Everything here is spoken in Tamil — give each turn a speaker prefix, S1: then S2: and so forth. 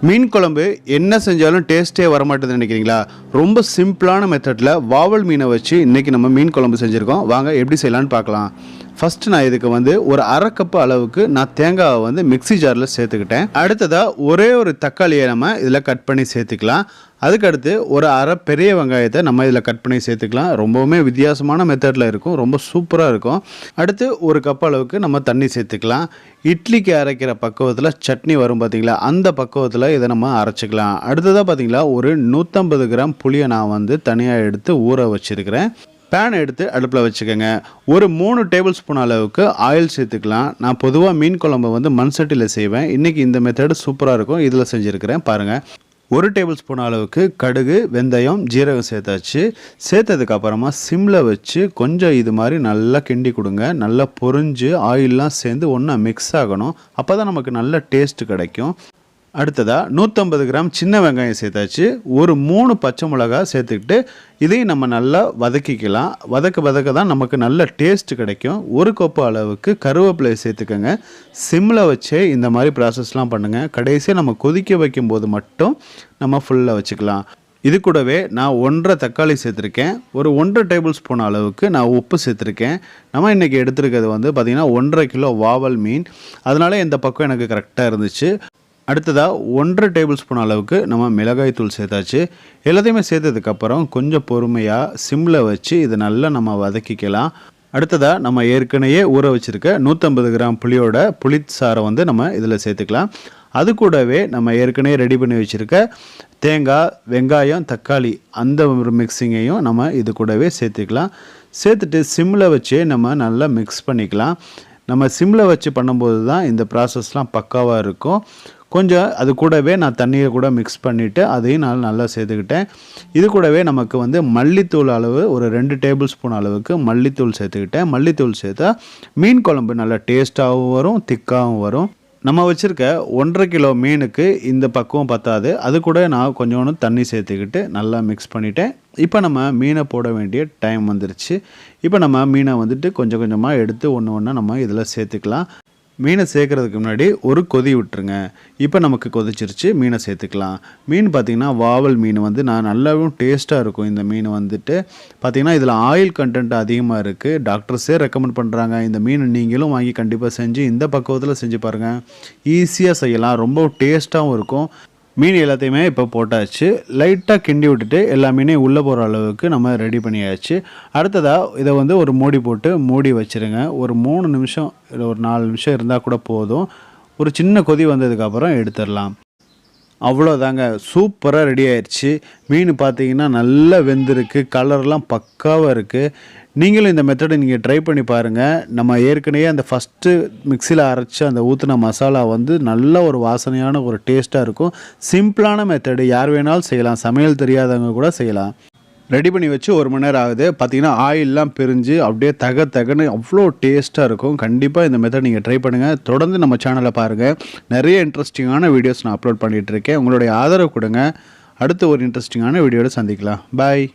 S1: மீன் குழம்பு என்ன செஞ்சாலும் டேஸ்ட்டே வரமாட்டேதுன்னு நினைக்கிறீங்களா? ரொம்ப சிம்பிளான மெத்தடில் வாவல் மீனை வச்சு இன்றைக்கி நம்ம மீன் குழம்பு செஞ்சுருக்கோம். வாங்க எப்படி செய்யலான்னு பார்க்கலாம். ஃபஸ்ட்டு நான் இதுக்கு வந்து ஒரு அரை கப்பு அளவுக்கு நான் தேங்காவை வந்து மிக்ஸி ஜாரில் சேர்த்துக்கிட்டேன். அடுத்ததாக ஒரே ஒரு தக்காளியை நம்ம இதில் கட் பண்ணி சேர்த்துக்கலாம். அதுக்கடுத்து ஒரு அரை பெரிய வெங்காயத்தை நம்ம இதில் கட் பண்ணி சேர்த்துக்கலாம். ரொம்பவுமே வித்தியாசமான மெத்தடில் இருக்கும். ரொம்ப சூப்பராக இருக்கும். அடுத்து ஒரு கப் அளவுக்கு நம்ம தண்ணி சேர்த்துக்கலாம். இட்லிக்கு அரைக்கிற பக்குவத்தில் சட்னி வரும் பார்த்தீங்களா அந்த பக்குவத்தில் இதை நம்ம அரைச்சிக்கலாம். அடுத்ததாக பார்த்தீங்களா ஒரு நூற்றம்பது கிராம் புளியை நான் வந்து தனியாக எடுத்து ஊற வச்சுருக்கிறேன். பேனை எடுத்து அடுப்பில் வச்சுக்கோங்க. ஒரு மூணு டேபிள் ஸ்பூன் அளவுக்கு ஆயில் சேர்த்துக்கலாம். நான் பொதுவாக மீன் குழம்பு வந்து மண் சட்டியில் செய்வேன். இன்றைக்கி இந்த மெத்தடு சூப்பராக இருக்கும். இதில் செஞ்சுருக்கிறேன். பாருங்கள் ஒரு டேபிள் ஸ்பூன் அளவுக்கு கடுகு வெந்தயம் ஜீரகம் சேர்த்தாச்சு. சேர்த்ததுக்கப்புறமா சிம்மில் வச்சு கொஞ்சம் இது மாதிரி நல்லா கிண்டி கொடுங்க. நல்லா பொரிஞ்சு ஆயிலெலாம் சேர்ந்து ஒன்றா மிக்ஸ் ஆகணும். அப்போ தான் நமக்கு நல்ல டேஸ்ட் கிடைக்கும். அடுத்ததாக நூற்றம்பது கிராம் சின்ன வெங்காயம் சேர்த்தாச்சு. ஒரு மூணு பச்சை மிளகா சேர்த்துக்கிட்டு இதையும் நம்ம நல்லா வதக்கிக்கலாம். வதக்க வதக்க தான் நமக்கு நல்ல டேஸ்ட் கிடைக்கும். ஒரு கோப்பு அளவுக்கு கருவேப்பிலை சேர்த்துக்கோங்க. சிம்மில் வச்சே இந்த மாதிரி ப்ராசஸ்லாம் பண்ணுங்கள் கடைசியாக நம்ம கொதிக்க வைக்கும்போது மட்டும் நம்ம ஃபுல்லாக வச்சுக்கலாம். இது கூடவே நான் ஒன்றரை தக்காளி சேர்த்துருக்கேன். ஒரு ஒன்றரை டேபிள் ஸ்பூன் அளவுக்கு நான் உப்பு சேர்த்துருக்கேன். நம்ம இன்றைக்கி எடுத்துருக்கிறது வந்து பார்த்திங்கன்னா ஒன்றரை கிலோ வாவல் மீன். அதனால் இந்த பக்கம் எனக்கு கரெக்டாக இருந்துச்சு. அடுத்ததாக ஒன்றரை டேபிள் ஸ்பூன் அளவுக்கு நம்ம மிளகாய் தூள் சேர்த்தாச்சு. எல்லாத்தையுமே சேர்த்ததுக்கப்புறம் கொஞ்சம் பொறுமையாக சிம்மில் வச்சு இதை நல்லா நம்ம வதக்கிக்கலாம். அடுத்ததாக நம்ம ஏற்கனவே ஊற வச்சுருக்க நூற்றம்பது கிராம் புளியோட புளிச்சாரை வந்து நம்ம இதில் சேர்த்துக்கலாம். அது கூடவே நம்ம ஏற்கனவே ரெடி பண்ணி வச்சுருக்க தேங்காய் வெங்காயம் தக்காளி அந்த ஒரு மிக்சிங்கையும் நம்ம இது கூடவே சேர்த்துக்கலாம். சேர்த்துட்டு சிம்மில் வச்சே நம்ம நல்லா மிக்ஸ் பண்ணிக்கலாம். நம்ம சிம்மில் வச்சு பண்ணும்போது தான் இந்த ப்ராசஸ்லாம் பக்காவாக இருக்கும். கொஞ்சம் அது கூடவே நான் தண்ணியை கூட மிக்ஸ் பண்ணிவிட்டு அதையும் நான் நல்லா சேர்த்துக்கிட்டேன். இது கூடவே நமக்கு வந்து மல்லித்தூள் அளவு ஒரு ரெண்டு டேபிள் ஸ்பூன் அளவுக்கு மல்லித்தூள் சேர்த்துக்கிட்டேன். மல்லித்தூள் சேர்த்தா மீன் குழம்பு நல்லா டேஸ்ட்டாகவும் வரும் திக்காகவும் வரும். நம்ம வச்சுருக்க ஒன்றரை கிலோ மீனுக்கு இந்த பக்குவம் பத்தாது. அது கூட நான் கொஞ்சோண்டு தண்ணி சேர்த்துக்கிட்டு நல்லா மிக்ஸ் பண்ணிட்டேன். இப்போ நம்ம மீனை போட வேண்டிய டைம் வந்துருச்சு. இப்போ நம்ம மீனை வந்துட்டு கொஞ்சம் கொஞ்சமாக எடுத்து ஒன்று ஒன்றா நம்ம இதில் சேர்த்துக்கலாம். மீனை சேர்க்குறதுக்கு முன்னாடி ஒரு கொதி விட்டுருங்க. இப்போ நமக்கு கொதிச்சிருச்சு மீனை சேர்த்துக்கலாம். மீன் பார்த்திங்கன்னா வாவல் மீன் வந்து நான் நல்லாவும் டேஸ்ட்டாக இருக்கும். இந்த மீன் வந்துட்டு பார்த்திங்கன்னா இதில் ஆயில் கண்டென்ட் அதிகமாக இருக்குது டாக்டர்ஸே ரெக்கமெண்ட் பண்ணுறாங்க இந்த மீன் நீங்களும் வாங்கி கண்டிப்பாக செஞ்சு இந்த பக்குவத்தில் செஞ்சு பாருங்கள் ஈஸியாக செய்யலாம். ரொம்ப டேஸ்ட்டாகவும் இருக்கும். மீன் எல்லாத்தையுமே இப்போ போட்டாச்சு. லைட்டாக கிண்டி விட்டுட்டு எல்லா மீனையும் உள்ளே போகிற அளவுக்கு நம்ம ரெடி பண்ணியாச்சு. அடுத்ததாக இதை வந்து ஒரு மூடி போட்டு மூடி வச்சுருங்க. ஒரு மூணு நிமிஷம் இல்லை ஒரு நாலு நிமிஷம் இருந்தால் கூட போதும். ஒரு சின்ன கொதி வந்ததுக்கப்புறம் எடுத்துடலாம். அவ்வளோதாங்க சூப்பராக ரெடி ஆயிடுச்சு மீன் பார்த்தீங்கன்னா நல்லா வெந்திருக்கு. கலர்லாம் பக்காவாக இருக்குது நீங்களும் இந்த மெத்தடை நீங்கள் ட்ரை பண்ணி பாருங்கள் நம்ம ஏற்கனவே அந்த ஃபஸ்ட்டு மிக்சியில் அரைச்ச அந்த ஊற்றின மசாலா வந்து நல்ல ஒரு வாசனையான ஒரு டேஸ்ட்டாக இருக்கும். சிம்பிளான மெத்தடு யார் வேணாலும் செய்யலாம். சமையல் தெரியாதவங்க கூட செய்யலாம். ரெடி பண்ணி வச்சு ஒரு மணி நேரம் ஆகுது. பார்த்தீங்கன்னா ஆயிலெலாம் பிரிஞ்சு அப்படியே தக தகன்னு அவ்வளோ டேஸ்ட்டாக இருக்கும். கண்டிப்பாக இந்த மெத்தட் நீங்கள் ட்ரை பண்ணுங்கள் தொடர்ந்து நம்ம சேனலை பாருங்கள் நிறைய இன்ட்ரெஸ்டிங்கான வீடியோஸ் நான் அப்லோட் பண்ணிகிட்ருக்கேன் உங்களுடைய ஆதரவு கொடுங்க. அடுத்து ஒரு இன்ட்ரெஸ்டிங்கான வீடியோவில் சந்திக்கலாம். பாய்